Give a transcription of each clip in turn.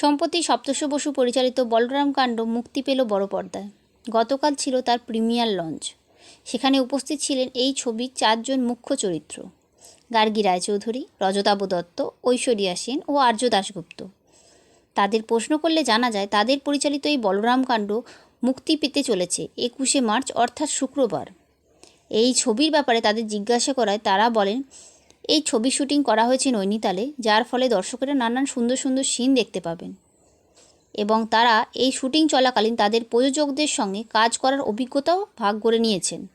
সম্প্রতি সপ্তর্ষি বসু পরিচালিত বলরাম কাণ্ড মুক্তি পেল বড় পর্দায়। গতকাল ছিল তার প্রিমিয়ার লঞ্চ। সেখানে উপস্থিত ছিলেন এই ছবির চারজন মুখ্য চরিত্র। গার্গী রায়চৌধুরী, রজতাভ দত্ত, ঐশ্বরিয়া সেন ও আর্য দাশগুপ্ত। তাদের প্রশ্ন করলে জানা যায়, তাদের পরিচালিত এই বলরাম কাণ্ড মুক্তি পেতে চলেছে একুশে মার্চ, অর্থাৎ শুক্রবার। এই ছবির ব্যাপারে তাদের জিজ্ঞাসা করায় তারা বলেন এই ছবি শুটিং করা হয়েছে নৈনিতালে, যার ফলে দর্শকেরা নানান সুন্দর সুন্দর সিন দেখতে পাবেন। এবং তারা এই শুটিং চলাকালীন তাদের প্রযোজকদের সঙ্গে কাজ করার অভিজ্ঞতাও ভাগ করে নিয়েছেন।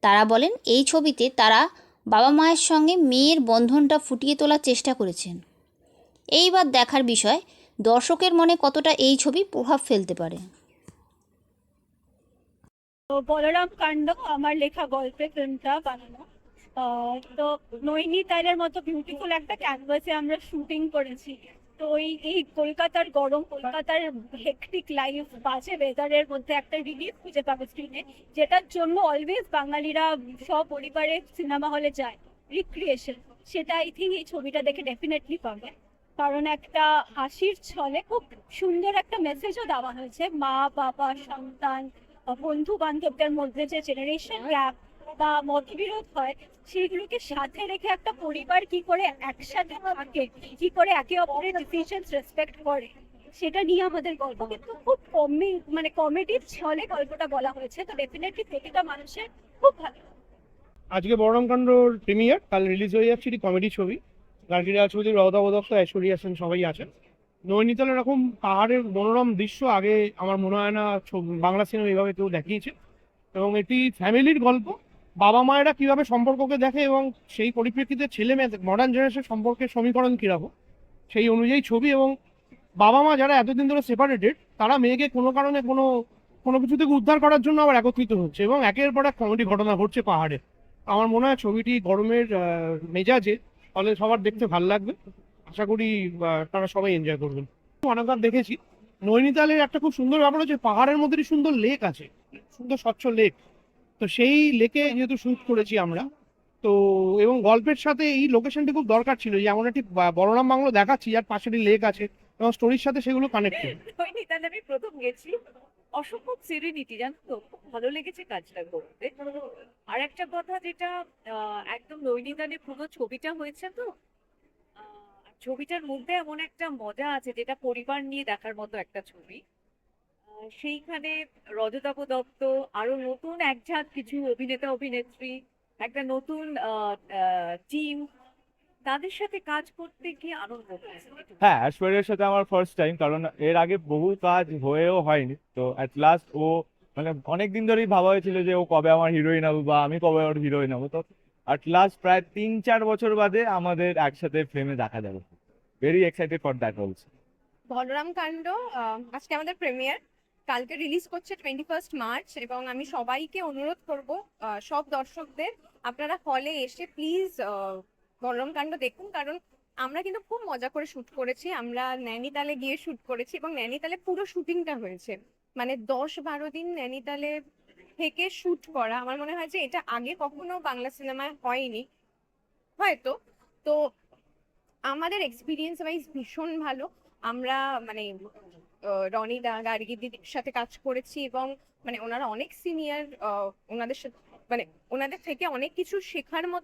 তারা বলেন, এই ছবিতে তারা বাবা মায়ের সঙ্গে মেয়ের বন্ধনটা ফুটিয়ে তোলার চেষ্টা করেছেন। এইবার দেখার বিষয়, দর্শকের মনে কতটা এই ছবি প্রভাব ফেলতে পারে। বলরাম কাণ্ড, আমার লেখা গল্পে ফিল্মটা বানানো। তো নৈনিতালের মতো বিউটিফুল একটা ক্যানভাসে আমরা শুটিং করেছি। তো ওই এই কলকাতার গরম, কলকাতার হেকটিক লাইফ বাজে ওয়েদারের মধ্যে একটা রিলিফ খুঁজে পাবে স্ক্রিনে যেটার জন্য অলওয়েজ বাঙালিরা সপরিবারে সিনেমা হলে যায় রিক্রিয়েশন সেটা আই থিঙ্ক এই ছবিটা দেখে ডেফিনেটলি পাবে। কারণ একটা হাসির ছলে খুব সুন্দর একটা মেসেজও দেওয়া হয়েছে, মা, বাবা, সন্তান বন্ধু বান্ধবদের মধ্যে যে জেনারেশন গ্যাপ বা মতবিরোধ হয়, সেগুলোকে সাথে রেখে একটা পরিবার কি করে একসাথে থাকে, কি করে একে অপরের ডিসিশনস রেসপেক্ট করে, সেটা নিয়ে আমাদের গল্প। কিন্তু খুব কমে মানে কমেডির ছলে গল্পটা বলা হয়েছে, তো ডেফিনেটলি প্রতিটা মানুষের খুব ভালো। আজকে বড়রাম কাণ্ডর প্রিমিয়ার কাল রিলিজ হয়ে যাচ্ছে এটি কমেডি ছবি। গার্গী রাজপতি রওদা দত্ত ঐশ্বরিয়া সেন সবাই আছেন। নৈনিতাল এরকম পাহাড়ের মনোরম দৃশ্য আগে আমার মনে হয় না ছবি- বাংলা সিনেমা এইভাবে কেউ দেখিয়েছে। এবং এটি ফ্যামিলির গল্প। বাবা মায়েরা কীভাবে সম্পর্ককে দেখে এবং সেই পরিপ্রেক্ষিতে ছেলে মেয়ে মডার্ন জেনারেশন সম্পর্কের সমীকরণ কীরকম? সেই অনুযায়ী ছবি এবং বাবা মা যারা এতদিন ধরে সেপারেটেড তারা মেয়েকে কোনো কারণে কোনো কোনো কিছু থেকে উদ্ধার করার জন্য আবার একত্রিত হচ্ছে এবং একের পর এক কমেডি ঘটনা ঘটছে পাহাড়ে। আমার মনে হয় ছবিটি গরমের মেজাজে, ফলে সবার দেখতে ভালো লাগবে। আশা করি তারা সবাই এনজয় করবেন। অনেকবার দেখেছি, নৈনিতালের একটা খুব সুন্দর ব্যাপার হচ্ছে পাহাড়ের মধ্যে সুন্দর লেক আছে। সুন্দর স্বচ্ছ লেক তো সেই লেকে যেহেতু শুট করেছি আমরা, তো এবং গল্পের সাথে এই লোকেশনটি খুব দরকার ছিল যে এমন একটি বড়রাম বাংলো দেখাচ্ছি যার পাশে একটি লেক আছে এবং স্টোরির সাথে সেগুলো কানেক্টেড নৈনিতালে আমি প্রথম গেছি। অসম্ভব সিরিনিটি জানো তো? খুব ভালো লেগেছে কাজটা করতে। আর একটা কথা যেটা একদম নৈনিতালে পুরো ছবিটা হয়েছে তো ছবিটার মধ্যে এমন একটা মজা আছে যেটা পরিবার নিয়ে দেখার মতো একটা ছবি। সেইখানে রজতাভ দত্ত আরও নতুন একঝাঁক কিছু অভিনেতা অভিনেত্রী একটা নতুন টিম তাদের সাথে কাজ করতে গিয়ে আনন্দ হ্যাঁ ঐশ্বরিয়ার সাথে আমার ফার্স্ট টাইম কারণ এর আগে বহু কাজ হয়েও হয়নি। তো অ্যাট লাস্ট ও মানে অনেক দিন ধরেই ভাবা হয়েছিল যে ও কবে আমার হিরোইন হব বা আমি কবে ওর হিরোইন হব। তো অ্যাট লাস্ট প্রায় তিন চার বছর বাদে আমাদের একসাথে ফ্রেমে দেখা যাবে। Very excited for that also Balaram কাণ্ড আজকে আমাদের প্রিমিয়ার কালকে রিলিজ করছে টোয়েন্টি ফার্স্ট মার্চ এবং আমি সবাইকে অনুরোধ করব সব দর্শকদের আপনারা হলে এসে প্লিজ বলরাম কাণ্ড দেখুন। কারণ আমরা কিন্তু খুব মজা করে শুট করেছি। আমরা নৈনিতালে গিয়ে শুট করেছি এবং নৈনিতালে পুরো শুটিংটা হয়েছে। মানে দশ বারো দিন নৈনিতালে থেকে শুট করা, আমার মনে হয় যে এটা আগে কখনো বাংলা সিনেমায় হয়নি। হয়তো। তো আমাদের এক্সপিরিয়েন্স ওয়াইজ ভীষণ ভালো। আমরা মানে রনি দা, গার্গি দিদির সাথে কাজ করেছি এবং মানে ওনারা অনেক সিনিয়র ওনাদের সাথে মানে ওনাদের থেকে অনেক কিছু শেখার মতো